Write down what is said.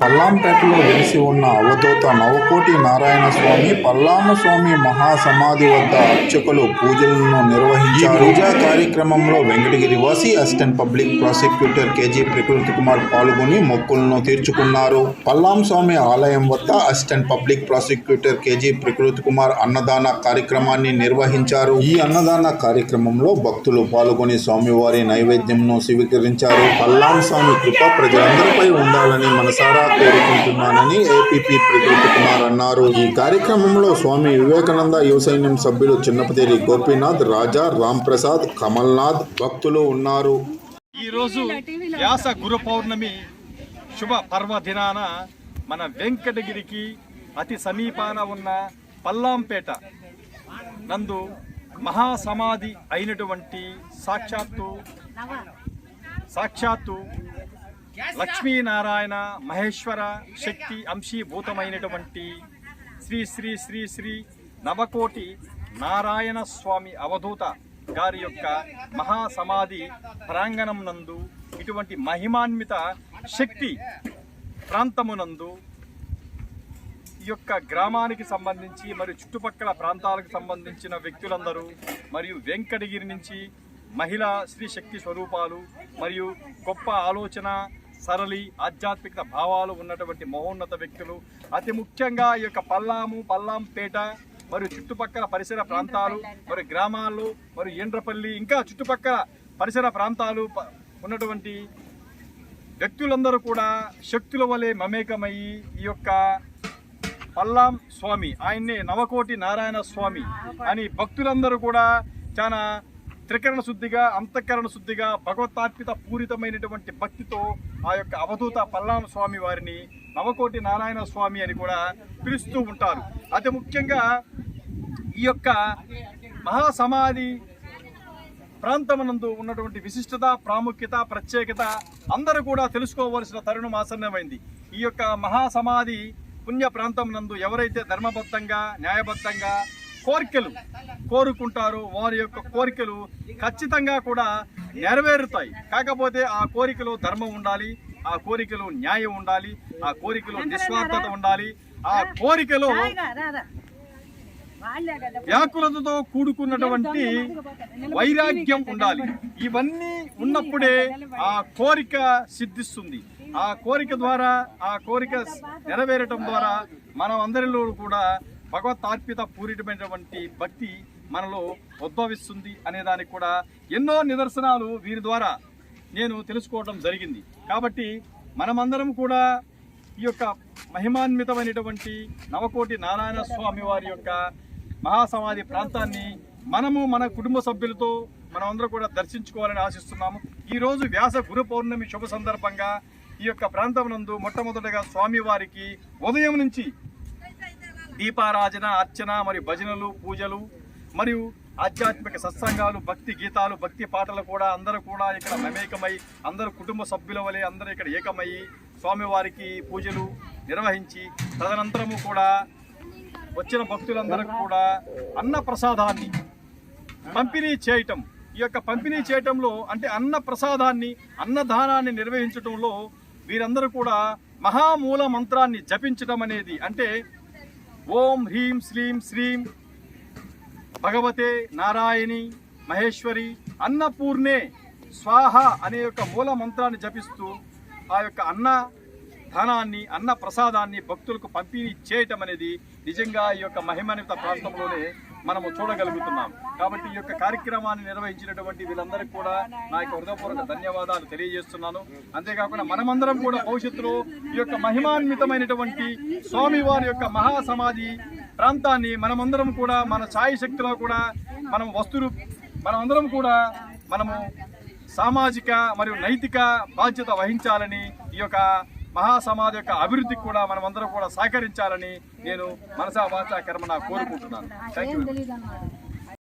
పల్లాంపేటలో వెలిసి ఉన్న అవధూత నవకోటి నారాయణ స్వామి పల్లామ స్వామి మహాసమాధి వద్ద అర్చకులు పూజలను నిర్వహించారు. పూజా కార్యక్రమంలో వెంకటగిరి వాసి అసిస్టెంట్ పబ్లిక్ ప్రాసిక్యూటర్ కేజీ ప్రకృతి కుమార్ పాల్గొని మొక్కులను తీర్చుకున్నారు. పల్లాం స్వామి ఆలయం వద్ద అసిస్టెంట్ పబ్లిక్ ప్రాసిక్యూటర్ కేజీ ప్రకృతి కుమార్ అన్నదాన కార్యక్రమాన్ని నిర్వహించారు. ఈ అన్నదాన కార్యక్రమంలో భక్తులు పాల్గొని స్వామివారి నైవేద్యంను స్వీకరించారు. పల్లాం స్వామి కృప ప్రజలందరిపై ఉండాలని మనసారా కోరుకుంటున్నానని ఏపీపీ ప్రదీప్ కుమార్ అన్నారు. ఈ కార్యక్రమంలో స్వామి వివేకానంద యువ సైన్యం సభ్యులు చిన్నపతేరి గోపీనాథ్ రాజా రామ్ ప్రసాద్ కమల్నాథ్ భక్తులు ఉన్నారు. ఈరోజు వ్యాస గురు పౌర్ణమి శుభ పర్వదినాన మన వెంకటగిరికి అతి సమీపాన ఉన్న పల్లాంపేట నందు మహాసమాధి అయినటువంటి సాక్షాత్తు సాక్షాత్తు లక్ష్మీనారాయణ మహేశ్వర శక్తి అంశీభూతమైనటువంటి శ్రీ శ్రీ శ్రీ శ్రీ నవకోటి నారాయణ స్వామి అవధూత గారి యొక్క మహాసమాధి ప్రాంగణం నందు ఇటువంటి మహిమాన్విత శక్తి ప్రాంతమునందు ఈ యొక్క గ్రామానికి సంబంధించి మరియు చుట్టుపక్కల ప్రాంతాలకు సంబంధించిన వ్యక్తులందరూ మరియు వెంకటగిరి నుంచి మహిళా స్త్రీ శక్తి స్వరూపాలు మరియు గొప్ప ఆలోచన సరళి ఆధ్యాత్మిక భావాలు ఉన్నటువంటి మహోన్నత వ్యక్తులు. అతి ముఖ్యంగా ఈ యొక్క పల్లాము పల్లాంపేట మరియు చుట్టుపక్కల పరిసర ప్రాంతాలు మరియు గ్రామాలు మరియు ఏండ్రపల్లి ఇంకా చుట్టుపక్కల పరిసర ప్రాంతాలు ఉన్నటువంటి వ్యక్తులందరూ కూడా శక్తుల వలె మమేకమయ్యి ఈ యొక్క పల్లాం స్వామి ఆయన్నే నవకోటి నారాయణ స్వామి అని భక్తులందరూ కూడా చాలా త్రికరణ శుద్ధిగా అంతఃకరణ శుద్ధిగా భగవతార్పిత పూరితమైనటువంటి భక్తితో ఆ యొక్క అవధూత పల్లాన స్వామి వారిని నవకోటి నారాయణ స్వామి అని కూడా పిలుస్తూ ఉంటారు. అతి ముఖ్యంగా ఈ యొక్క మహాసమాధి ప్రాంతమునందు ఉన్నటువంటి విశిష్టత ప్రాముఖ్యత ప్రత్యేకత అందరూ కూడా తెలుసుకోవలసిన తరుణం ఆసన్నమైంది. ఈ యొక్క మహాసమాధి పుణ్య ప్రాంతం నందు ఎవరైతే ధర్మబద్ధంగా న్యాయబద్ధంగా కోరికలు కోరుకుంటారో వారి యొక్క కోరికలు ఖచ్చితంగా కూడా నెరవేరుతాయి. కాకపోతే ఆ కోరికలో ధర్మం ఉండాలి ఆ కోరికలో న్యాయం ఉండాలి ఆ కోరికలో నిస్వార్థత ఉండాలి ఆ కోరికలో వ్యాకులతతో కూడుకున్నటువంటి వైరాగ్యం ఉండాలి. ఇవన్నీ ఉన్నప్పుడే ఆ కోరిక సిద్ధిస్తుంది. ఆ కోరిక ద్వారా ఆ కోరిక నెరవేరటం ద్వారా మనం అందరిలో కూడా భగవతార్పిత పూరితమైనటువంటి భక్తి మనలో ఉద్భవిస్తుంది అనేదానికి కూడా ఎన్నో నిదర్శనాలు వీరి ద్వారా నేను తెలుసుకోవడం జరిగింది. కాబట్టి మనమందరం కూడా ఈ యొక్క మహిమాన్వితమైనటువంటి నవకోటి నారాయణ స్వామి వారి యొక్క మహాసమాధి ప్రాంతాన్ని మనము మన కుటుంబ సభ్యులతో మనమందరం కూడా దర్శించుకోవాలని ఆశిస్తున్నాము. ఈరోజు వ్యాస గురు పౌర్ణమి శుభ సందర్భంగా ఈ యొక్క ప్రాంతం నందు మొట్టమొదటగా స్వామివారికి ఉదయం నుంచి దీపారాజన అర్చన మరియు భజనలు పూజలు మరియు ఆధ్యాత్మిక సత్సంగాలు భక్తి గీతాలు భక్తి పాటలు కూడా అందరూ కూడా ఇక్కడ మమేకమై అందరూ కుటుంబ సభ్యుల వలె అందరూ ఇక్కడ ఏకమయ్యి స్వామివారికి పూజలు నిర్వహించి తదనంతరము కూడా వచ్చిన భక్తులందరికీ కూడా అన్న ప్రసాదాన్ని పంపిణీ చేయటం. ఈ యొక్క పంపిణీ చేయటంలో అంటే అన్న ప్రసాదాన్ని అన్నదానాన్ని నిర్వహించటంలో వీరందరూ కూడా మహామూల మంత్రాన్ని జపించటం అనేది అంటే ఓం హ్రీం శ్రీం శ్రీం భగవతే నారాయణి మహేశ్వరి అన్నపూర్ణే స్వాహ అనే యొక్క మూల మంత్రాన్ని జపిస్తూ ఆ యొక్క అన్న ధనాన్ని అన్న ప్రసాదాన్ని భక్తులకు పంపిణీ చేయటం అనేది నిజంగా ఈ యొక్క మహిమాన్విత ప్రాంతంలోనే మనము చూడగలుగుతున్నాం. కాబట్టి ఈ యొక్క కార్యక్రమాన్ని నిర్వహించినటువంటి వీళ్ళందరికీ కూడా నా యొక్క హృదయపూర్వక ధన్యవాదాలు తెలియజేస్తున్నాను. అంతేకాకుండా మనమందరం కూడా భవిష్యత్తులో ఈ యొక్క మహిమాన్వితమైనటువంటి స్వామివారి యొక్క మహాసమాధి ప్రాంతాన్ని మనమందరం కూడా మన ఛాయి శక్తిలో కూడా మనం వస్తువులు మనమందరం కూడా మనము సామాజిక మరియు నైతిక బాధ్యత వహించాలని ఈ యొక్క మహాసమాధి యొక్క అభివృద్ధికి కూడా మనమందరం కూడా సహకరించాలని నేను మనసా వాచా కర్మన కోరుకుంటున్నాను. Thank you